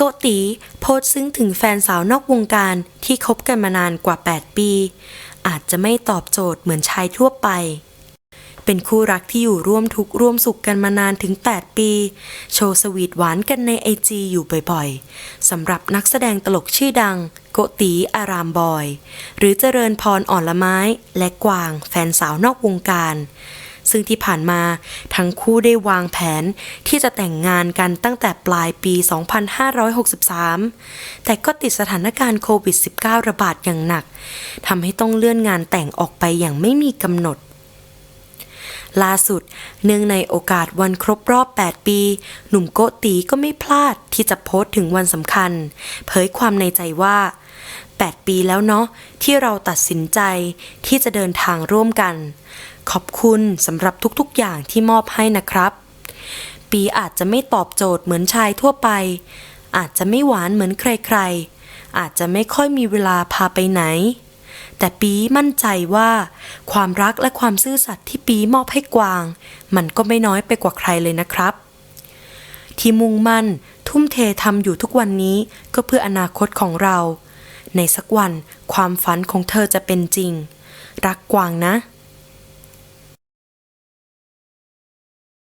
โกตีโพสซึ้งถึงแฟนสาวนอกวงการที่คบกันมานานกว่า 8 ปี อาจจะไม่ตอบโจทย์เหมือนชายทั่วไป เป็นคู่รักที่อยู่ร่วมทุกข์ร่วมสุขกันมานานถึง 8 ปี โชว์สวีทหวานกันในไอจีอยู่บ่อยๆสำหรับนักแสดงตลกชื่อดัง โกตีอารามบอย หรือเจริญพรอ่อนละไม้ และกวางแฟนสาวนอกวงการ ซึ่งที่ผ่านมาทั้งคู่ได้วางแผนที่จะแต่งงานกันตั้งแต่ปลายปี 2563 แต่ก็ติดสถานการณ์โควิด -19 ระบาดอย่างหนักทำให้ต้องเลื่อนงานแต่งออกไปอย่างไม่มีกำหนดล่าสุด เนื่องในโอกาสวันครบรอบ 8 ปี หนุ่มโกตีก็ไม่พลาดที่จะโพสต์ถึงวันสำคัญ เผยความในใจว่า 8 ปีแล้วเนาะที่เราตัดสินใจที่จะเดินทางร่วมกัน ขอบคุณสำหรับทุกๆอย่างที่มอบให้นะครับ ปีอาจจะไม่ตอบโจทย์เหมือนชายทั่วไป อาจจะไม่หวานเหมือนใครๆ อาจจะไม่ค่อยมีเวลาพาไปไหน แต่ปีมั่นใจว่า ความรักและความซื่อสัตย์ที่ปีมอบให้กวาง มันก็ไม่น้อยไปกว่าใครเลยนะครับ ที่มุ่งมั่นทุ่มเททำอยู่ทุกวันนี้ก็เพื่ออนาคตของเรา ในสักวันความฝันของเธอจะเป็นจริง รักกวางนะ